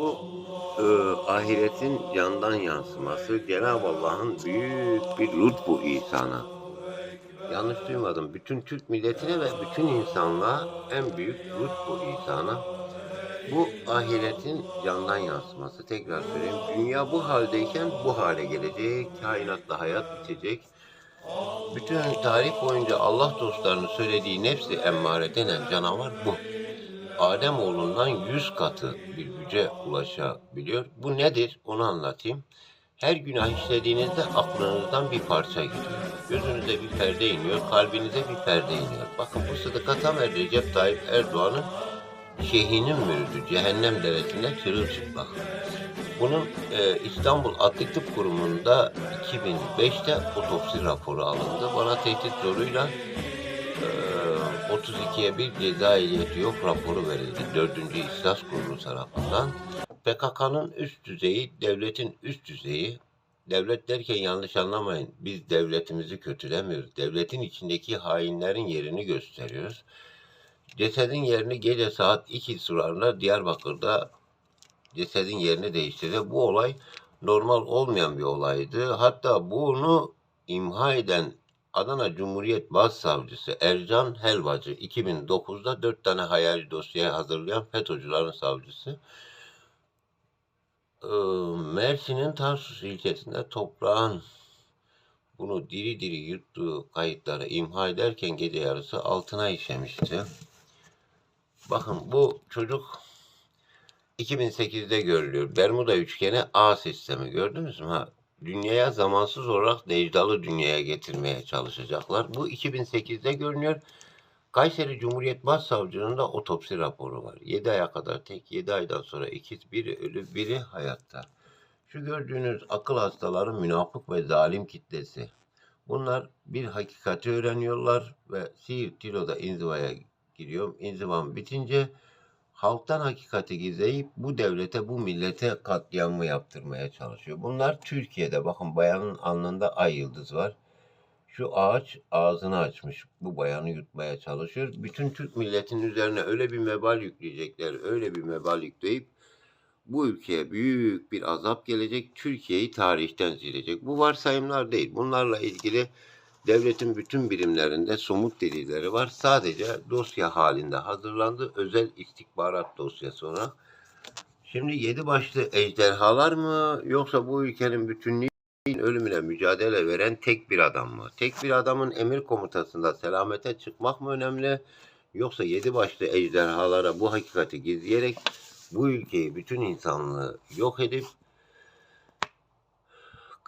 Bu e, ahiretin candan yansıması Cenab-ı Allah'ın büyük bir lütfu ihsanı. Yanlış duymadım. Bütün Türk milletine ve bütün insanlığa en büyük lütfu ihsanı. Bu ahiretin candan yansıması. Tekrar söyleyeyim. Dünya bu haldeyken bu hale gelecek. Kainatta hayat bitecek. Bütün tarih boyunca Allah dostlarının söylediği nefsi emmare denen canavar bu. Adem oğlundan yüz katı bir güce ulaşabiliyor. Bu nedir? Onu anlatayım. Her günah işlediğinizde aklınızdan bir parça gidiyor. Gözünüze bir perde iniyor, kalbinize bir perde iniyor. Bakın bu sıdıka tam Recep Tayyip Erdoğan'ın şeyhinin mürüdü cehennem deresinde çırılçıplak. Bunun e, İstanbul Adli Tıp Kurumu'nda 2005'te otopsi raporu alındı. Bana tehdit zoruyla 32'ye bir ceza ehliyeti yok raporu verildi. 4. İhtisas Kurulu tarafından. PKK'nın üst düzeyi, devletin üst düzeyi. Devlet derken yanlış anlamayın. Biz devletimizi kötülemiyoruz. Devletin içindeki hainlerin yerini gösteriyoruz. Cesedin yerini gece saat 2 sularında Diyarbakır'da cesedin yerini değiştirdi. Bu olay normal olmayan bir olaydı. Hatta bunu imha eden Adana Cumhuriyet Başsavcısı Ercan Helvacı 2009'da 4 tane hayali dosya hazırlayan FETÖ'cülerin savcısı. Mersin'in Tarsus ilçesinde toprağın bunu diri diri yuttuğu kayıtları imha ederken gece yarısı altına işemişti. Bakın bu çocuk 2008'de görülüyor. Bermuda üçgeni A sistemi gördünüz mü? Ha, dünyaya zamansız olarak Necdalı dünyaya getirmeye çalışacaklar. Bu 2008'de görünüyor. Kayseri Cumhuriyet Başsavcılığında otopsi raporu var. 7 aya kadar tek, 7 aydan sonra ikisi biri ölü, biri hayatta. Şu gördüğünüz akıl hastaları münafık ve zalim kitlesi. Bunlar bir hakikati öğreniyorlar ve Siirt Tilo'da inzivaya giriyor. İnzivam bitince halktan hakikati gizleyip bu devlete, bu millete katliamı yaptırmaya çalışıyor. Bunlar Türkiye'de. Bakın bayanın alnında ay yıldız var. Şu ağaç ağzını açmış. Bu bayanı yutmaya çalışıyor. Bütün Türk milletinin üzerine öyle bir mebal yükleyecekler, öyle bir mebal yükleyip bu ülkeye büyük bir azap gelecek. Türkiye'yi tarihten silecek. Bu varsayımlar değil. Bunlarla ilgili devletin bütün birimlerinde somut delilleri var. Sadece dosya halinde hazırlandı. Özel istihbarat dosyası olarak. Şimdi yedi başlı ejderhalar mı yoksa bu ülkenin bütünlüğü ölümüne mücadele veren tek bir adam mı? Tek bir adamın emir komutasında selamete çıkmak mı önemli? Yoksa yedi başlı ejderhalara bu hakikati gizleyerek bu ülkeyi, bütün insanlığı yok edip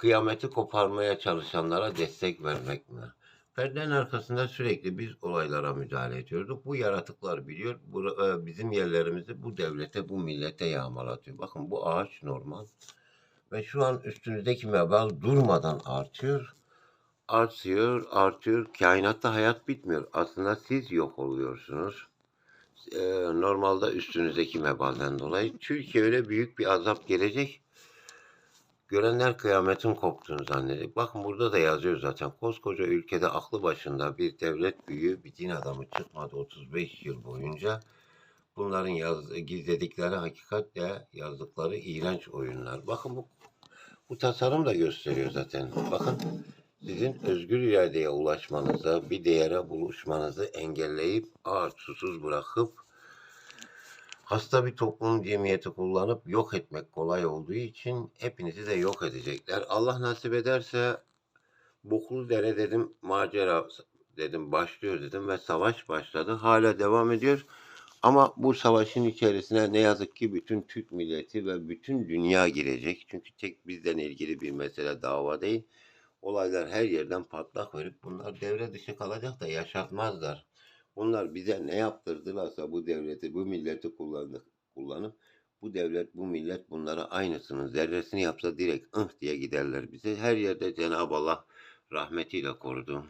kıyameti koparmaya çalışanlara destek vermek mi? Perdenin arkasında sürekli biz olaylara müdahale ediyorduk. Bu yaratıklar biliyor. E, bizim yerlerimizi bu devlete, bu millete yağmalatıyor. Bakın bu ağaç normal. Ve şu an üstünüzdeki mebal durmadan artıyor. Artıyor, artıyor. Kainatta hayat bitmiyor. Aslında siz yok oluyorsunuz. Ee, normalde üstünüzdeki mebalden dolayı. Türkiye öyle büyük bir azap gelecek. Görenler kıyametin koptuğunu zannedecek. Bakın burada da yazıyor zaten. Koskoca ülkede aklı başında bir devlet büyüğü, bir din adamı çıkmadı 35 yıl boyunca. Bunların yaz, gizledikleri hakikatle yazdıkları iğrenç oyunlar. Bakın bu bu tasarım da gösteriyor zaten. Bakın sizin özgür iradeye ulaşmanıza, bir değere buluşmanızı engelleyip ağaç susuz bırakıp hasta bir toplum cemiyeti kullanıp yok etmek kolay olduğu için hepinizi de yok edecekler. Allah nasip ederse Boklu Dere dedim macera dedim başlıyor dedim ve savaş başladı. Hala devam ediyor. Ama bu savaşın içerisine ne yazık ki bütün Türk milleti ve bütün dünya girecek. Çünkü tek bizden ilgili bir mesele dava değil. Olaylar her yerden patlak verip bunlar devre dışı kalacak da yaşatmazlar. Bunlar bize ne yaptırdılarsa bu devleti, bu milleti kullandık, kullanıp bu devlet, bu millet bunlara aynısının zerresini yapsa direkt ıh diye giderler bize. Her yerde Cenab-ı Allah rahmetiyle korudu.